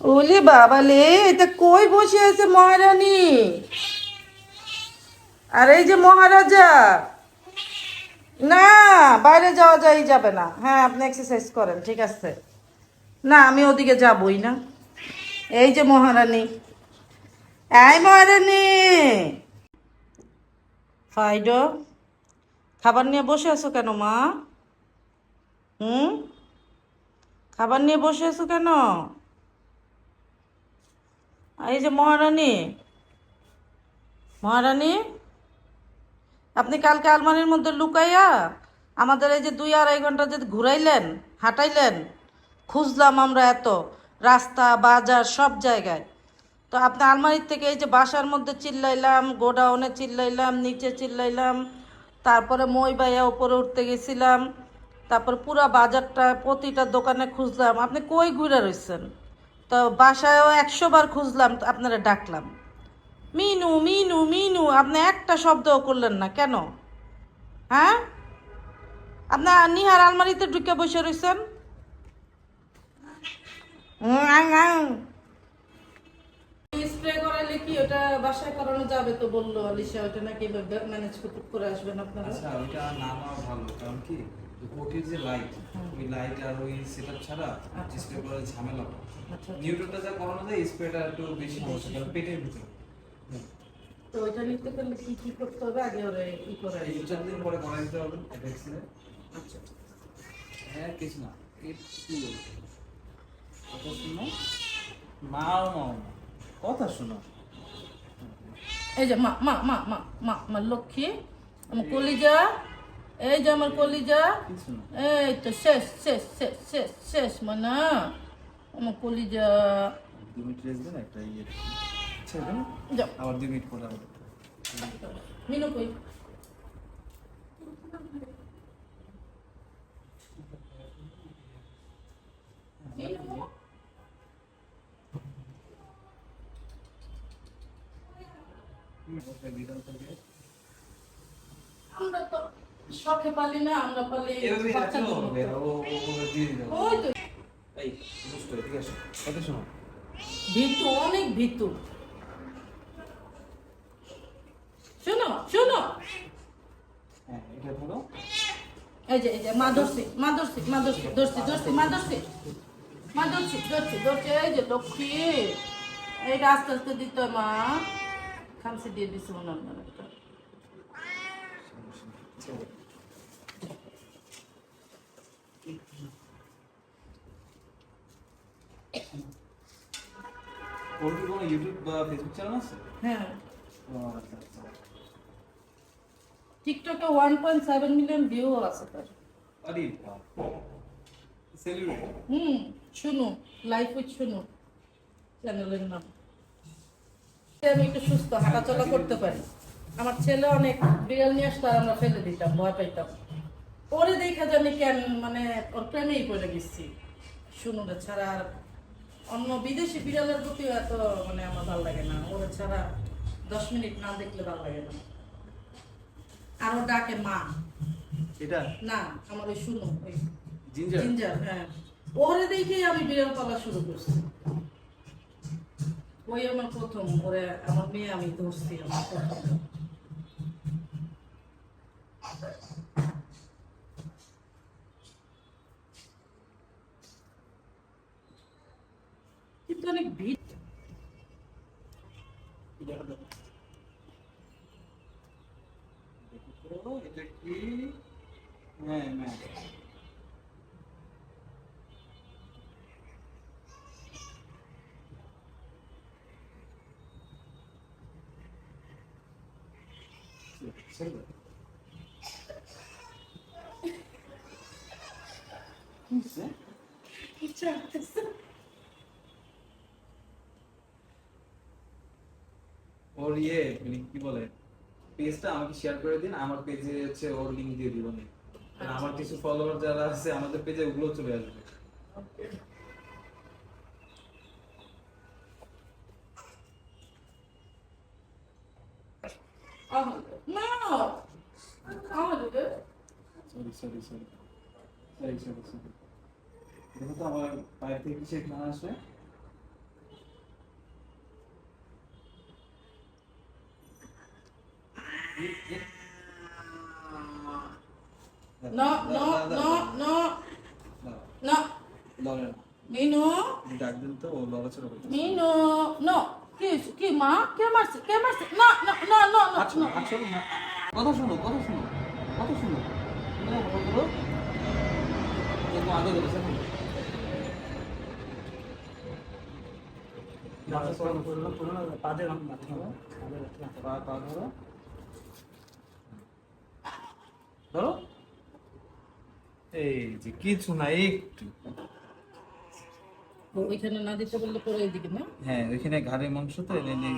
ওলে বাবালে এটা কই বসে আছে মহারানী? আর এই যে মহারাজা। না, বাইরে যাওয়া যাই যাবে না। হ্যাঁ আপনি এক্সারসাইজ করেন, ঠিক আছে। না, আমি ওদিকে যাবই না। এই যে মহারানী। এই মহারানী। ফাইডো, খাবার নিয়ে বসে আছো কেন মা? হুম? খাবার নিয়ে বসে আছো কেন? এই যে মহারানী। মহারানী, আপনি কালকে আলমারির মধ্যে লুকাইয়া আমাদের এই যে দুই আড়াই ঘণ্টা যে ঘুরাইলেন, হাঁটাইলেন, খুঁজলাম আমরা এত, রাস্তা, বাজার, সব জায়গায়। তো আপনি আলমারির থেকে এই যে বাসার মধ্যে চিল্লাইলাম, গোডাউনে চিল্লাইলাম, নিচে চিল্লাইলাম, তারপরে মই বাইয়া উপরে উঠতে গেছিলাম, তারপর পুরা বাজারটা, প্রতিটা দোকানে খুঁজলাম। আপনি কই ঘুরে রইছেন? তো বাসায়ও একশো বার খুঁজলাম আপনারা ডাকলাম। মিনু মিনু মিনু আপনি একটা শব্দও করলেন না কেন? হ্যাঁ? আপনার নিহার আলমারিতে ঢুকে বসে রয়েছেন স্প্রে করালে কি ওটা বাসায় করানো যাবে তো বলল আলিশা ওটা নাকি ম্যানেজ করে আসবেন আপনারা? আচ্ছা ওইটা না ভালো কারণ কি? ওটির যে লাইট ওই লাইট আর ওই সেটআপ ছাড়া স্প্রে করার ঝামেলা। আচ্ছা নিউট্রনটা যা করানো যায় স্প্রেটা একটু বেশি সমস্যা কারণ পেটের ভিতরে। তো ওইটা নিতে গেলে কি কি করতে হবে? আগে ওরে ই করে এই চার দিন পরে করা দিতে হবে ভ্যাকসিনে আচ্ছা। হ্যাঁ কিছু না। একটু শুনো। মাও মাও কথা শোনো। এই যে মা মা মা মা মা লক্ষ্মী কলিজা এই যে আমার কলিজা এই তো শেষ শেষ শেষ শেষ শেষ মানে। আমার কলিজা। দু মিনিট রেস্ট দেন একটা ইয়ে ছেড়ে দেন। আবার দু মিনিট পরে আবার মিনু কই? বিড়াল থাকে আমরা তো শখে পালি না আমরা পালি ওই তো। এই বুঝতে ঠিক আছে কথা শোনো ভীতু অনেক ভীতু। শোনো শোনো। হ্যাঁ এটা ধরো। এই যে এই যে মা ধরছি মা ধরছি মা ধরছি ধরছি ধরছি মা ধরছি। মা ধরছি ধরছি ধরছি এই যে লক্ষ্মী। এইটা আস্তে আস্তে দিত মা। খামসি দিয়ে দিছি মনে হয়। ওর কি কোনো ইউটিউব বা ফেসবুক চ্যানেল আছে? হ্যাঁ। আচ্ছা আচ্ছা। টিকটকে one point seven million view আছে তার। আরে সেলিব্রিটি হুম শুনো লাইফ উইথ শুনো চ্যানেলের নাম। আমি একটু সুস্থ হাঁটাচলা করতে পারি। আমার ছেলে অনেক বিড়াল নিয়ে আসতো আর আমরা ফেলে দিতাম ভয় পাইতাম। ওরে দেখা জানি কেন মানে ওর প্রেমেই পড়ে গেছি। শুনুরে ছাড়া আর অন্য বিদেশি বিড়ালের প্রতি এত মানে আমার ভালো লাগে না। ওরে ছাড়া দশ মিনিট না দেখলে ভালো লাগে না। আর ও ডাকে মা। এটা? না আমার ওই শুনো ওই জিঞ্জার? জিঞ্জার হ্যাঁ। ওরে দেখেই আমি বিড়াল পালা শুরু করছি। ওই আমার প্রথম ওরে আমার মেয়ে আমি ধরছি আমার প্রথম। অনেক ভিড় দেখো এটা কি হ্যাঁ ম্যাম ছেড়ে দাও। কি ওর ইয়ে মানে কি বলে পেজটা আমাকে শেয়ার করে দিন আমার পেজে হচ্ছে ওর লিংক দিয়ে দিব আমার কিছু ফলোয়ার যারা আছে আমাদের পেজে ওগুলো চলে আসবে। না! আমার পায়ের থেকে ঘ্রাণ আসবে। No, no, no, no, no. লড়ে না মিনু ডাক দিন তো ও লড়াচড়া করছে মিনু নো কি? কি মা? কে মারছে কে মারছে? না না না না না আচ্ছা আচ্ছা না কথা শোনো কথা শোনো কথা শোনো। না বলো। এরকম আগে ধরেছে না পা পা ধরো। ধরো এই যে কিছু না একটু। ওইখানে না দিতে বললে পরে এইদিকে না? হ্যাঁ ওইখানে ঘাড়ের মাংস তো এনে এনে